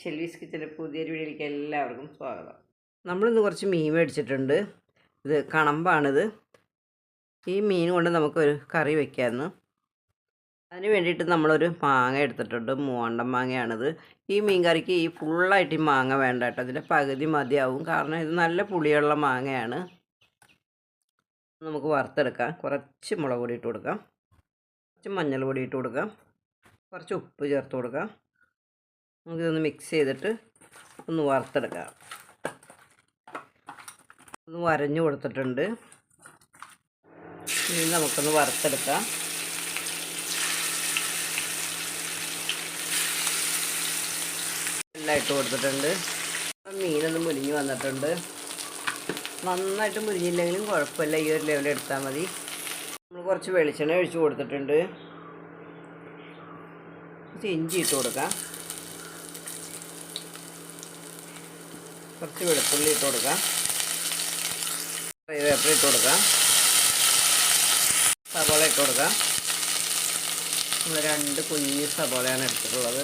ഷെൽവീസ് കിച്ചന്റെ പുതിയൊരു വീഡിയോയിലേക്ക് എല്ലാവർക്കും സ്വാഗതം. നമ്മളിന്ന് കുറച്ച് മീൻ മേടിച്ചിട്ടുണ്ട്. ഇത് കണമ്പാണിത്. ഈ മീൻ കൊണ്ട് നമുക്കൊരു കറി വയ്ക്കാമെന്ന് അതിന് വേണ്ടിയിട്ട് നമ്മളൊരു മാങ്ങ എടുത്തിട്ടുണ്ട്. മൂവണ്ടം മാങ്ങയാണിത്. ഈ മീൻ കറിക്ക് ഈ ഫുള്ളായിട്ട് ഈ മാങ്ങ വേണ്ട കേട്ടോ. അതിന്റെ പകുതി മതിയാവും. കാരണം ഇത് നല്ല പുളിയുള്ള മാങ്ങയാണ്. നമുക്ക് വറുത്തെടുക്കാം. കുറച്ച് മുളക് പൊടി ഇട്ട് കൊടുക്കാം. കുറച്ച് മഞ്ഞൾ പൊടി ഇട്ട് കൊടുക്കാം. കുറച്ച് ഉപ്പ് ചേർത്ത് കൊടുക്കാം. നമുക്കിതൊന്ന് മിക്സ് ചെയ്തിട്ട് ഒന്ന് വറുത്തെടുക്കാം. ഒന്ന് വരഞ്ഞു കൊടുത്തിട്ടുണ്ട്. ഇനി നമുക്കൊന്ന് വറുത്തെടുക്കാം. എല്ലാം ഇട്ട് കൊടുത്തിട്ടുണ്ട്. മീനൊന്ന് മുരിഞ്ഞ് വന്നിട്ടുണ്ട്. നന്നായിട്ട് മുരിഞ്ഞില്ലെങ്കിലും കുഴപ്പമില്ല. ഈ ഒരു ലെവൽ എടുത്താൽ മതി. നമ്മൾ കുറച്ച് വെളിച്ചെണ്ണ ഒഴിച്ച് കൊടുത്തിട്ടുണ്ട്. കുറച്ച് ഇഞ്ചി ഇട്ട് കൊടുക്കാം. കുറച്ച് വെളുത്തുള്ളി ഇട്ട് കൊടുക്കാം. കറിവേപ്പില ഇട്ട് കൊടുക്കാം. സവാള ഇട്ട് കൊടുക്കാം. നമ്മൾ രണ്ട് കുഞ്ഞ് സവാളയാണ് എടുത്തിട്ടുള്ളത്.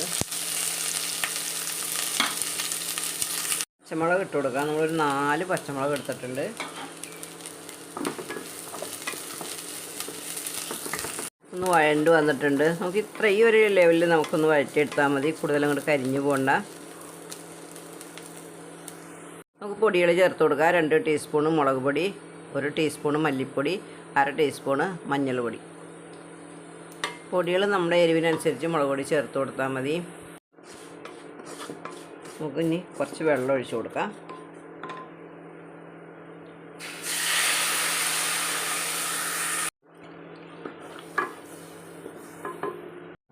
പച്ചമുളക് ഇട്ട് കൊടുക്കാം. നമ്മളൊരു നാല് പച്ചമുളക് എടുത്തിട്ടുണ്ട്. ഒന്ന് വഴണ്ട് വന്നിട്ടുണ്ട്. നമുക്ക് ഇത്രയും ഒരു ലെവലിൽ നമുക്കൊന്ന് വഴറ്റിയെടുത്താൽ മതി. കൂടുതലും അങ്ങോട്ട് കരിഞ്ഞു പോകണ്ട നമുക്ക് പൊടികൾ ചേർത്ത് കൊടുക്കുക രണ്ട് ടീസ്പൂണ് മുളക് പൊടി ഒരു ടീസ്പൂണ് മല്ലിപ്പൊടി അര ടീസ്പൂണ് മഞ്ഞൾ പൊടി. പൊടികൾ നമ്മുടെ എരിവിനനുസരിച്ച് മുളക് പൊടി ചേർത്ത് കൊടുത്താൽ മതി. നമുക്ക് ഇനി കുറച്ച് വെള്ളം ഒഴിച്ചു കൊടുക്കാം.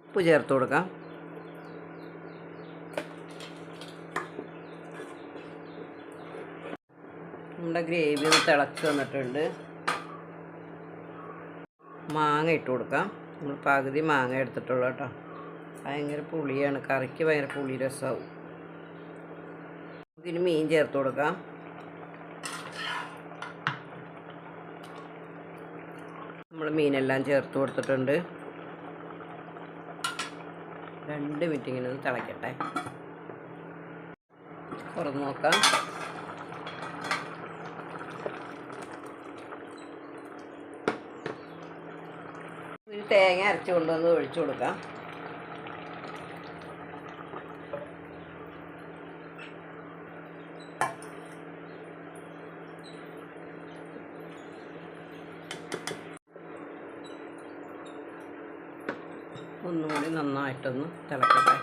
ഉപ്പ് ചേർത്ത് കൊടുക്കാം. നമ്മുടെ ഗ്രേവി ഒന്ന് തിളച്ച് വന്നിട്ടുണ്ട്. മാങ്ങ ഇട്ട് കൊടുക്കാം. നമ്മൾ പകുതി മാങ്ങ എടുത്തിട്ടുള്ളൂ കേട്ടോ. ഭയങ്കര പുളിയാണ്. കറിക്ക് ഭയങ്കര പുളി രസമാവും ഇതിന് മീൻ ചേർത്ത് കൊടുക്കാം. നമ്മൾ മീനെല്ലാം ചേർത്ത് കൊടുത്തിട്ടുണ്ട്. രണ്ട് മിനിറ്റ് ഇങ്ങനെ തിളയ്ക്കട്ടെ തുറന്ന് നോക്കാം. തേങ്ങ അരച്ച് കൊണ്ടുവന്ന് ഒഴിച്ചു കൊടുക്കാം. ഒന്നുകൂടി നന്നായിട്ടൊന്ന് തിളക്കട്ടെ.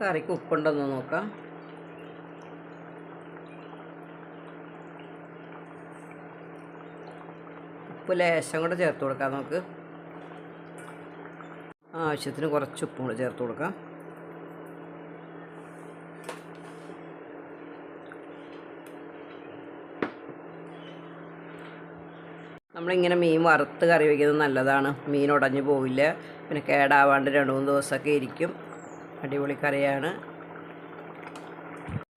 കറിക്ക് ഉപ്പുണ്ടെന്ന് നോക്കാം. ഉപ്പ് ലേശം കൂടെ ചേർത്ത് കൊടുക്കാം നമുക്ക്. ആവശ്യത്തിന് കുറച്ച് ഉപ്പും കൂടെ ചേർത്ത് കൊടുക്കാം. നമ്മളിങ്ങനെ മീൻ വറുത്ത് കറി വയ്ക്കുന്നത് നല്ലതാണ്. മീൻ ഉടഞ്ഞു പോവില്ല. പിന്നെ കേടാവാണ്ട് രണ്ട് മൂന്ന് ദിവസമൊക്കെ ഇരിക്കും. അടിപൊളി കറിയാണ്.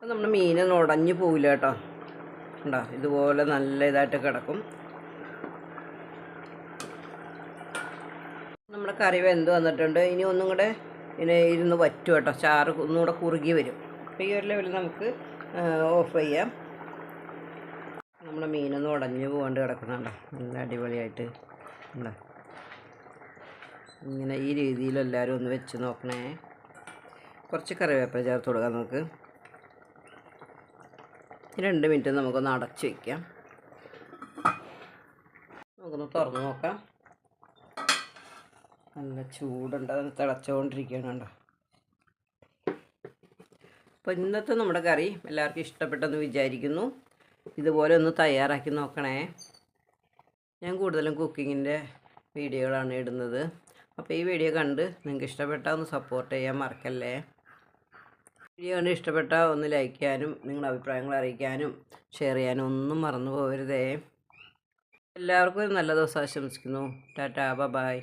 നമ്മുടെ മീനൊന്നും ഉടഞ്ഞു പോവില്ല കേട്ടോ. ഉണ്ടോ ഇതുപോലെ നല്ല ഇതായിട്ട് കിടക്കും. നമ്മുടെ കറി വെന്ത് വന്നിട്ടുണ്ട്. ഇനി ഒന്നും കൂടെ ഇങ്ങനെ ഇരുന്ന് വറ്റും കേട്ടോ. ചാറ് ഒന്നുകൂടെ കുറുകി വരും. അപ്പോൾ ഈ ഒരു ലെവലിൽ നമുക്ക് ഓഫ് ചെയ്യാം. നമ്മുടെ മീനൊന്നും ഉടഞ്ഞു പോകാണ്ട് കിടക്കുന്നുണ്ടോ. നല്ല അടിപൊളിയായിട്ട്. ഉണ്ടോ? ഇങ്ങനെ ഈ രീതിയിൽ എല്ലാവരും ഒന്ന് വെച്ച് നോക്കണേ. കുറച്ച് കറിവേപ്പില ചേർത്ത് കൊടുക്കാം നമുക്ക്. രണ്ട് മിനിറ്റ് നമുക്കൊന്ന് അടച്ച് വയ്ക്കാം നമുക്കൊന്ന് തുറന്ന് നോക്കാം. നല്ല ചൂടുണ്ട് അത് തിളച്ചുകൊണ്ടിരിക്കുകയാണ് കണ്ടോ. അപ്പോൾ ഇന്നത്തെ നമ്മുടെ കറി എല്ലാവർക്കും ഇഷ്ടപ്പെട്ടെന്ന് വിചാരിക്കുന്നു. ഇതുപോലെ ഒന്ന് തയ്യാറാക്കി നോക്കണേ. ഞാൻ കൂടുതലും കുക്കിങ്ങിന്റെ വീഡിയോകളാണ് ഇടുന്നത്. അപ്പോൾ ഈ വീഡിയോ കണ്ട് നിങ്ങൾക്ക് ഇഷ്ടപ്പെട്ടാൽ ഒന്ന് സപ്പോർട്ട് ചെയ്യാൻ മറക്കല്ലേ. വീഡിയോ കണ്ട് ഇഷ്ടപ്പെട്ടാൽ ഒന്ന് ലൈക്ക് ചെയ്യാനും നിങ്ങളുടെ അഭിപ്രായങ്ങൾ അറിയിക്കാനും ഷെയർ ചെയ്യാനും ഒന്നും മറന്നു പോകരുതേ. എല്ലാവർക്കും ഒരു നല്ല ദിവസം ആശംസിക്കുന്നു. ടാറ്റാ ബ ബായ്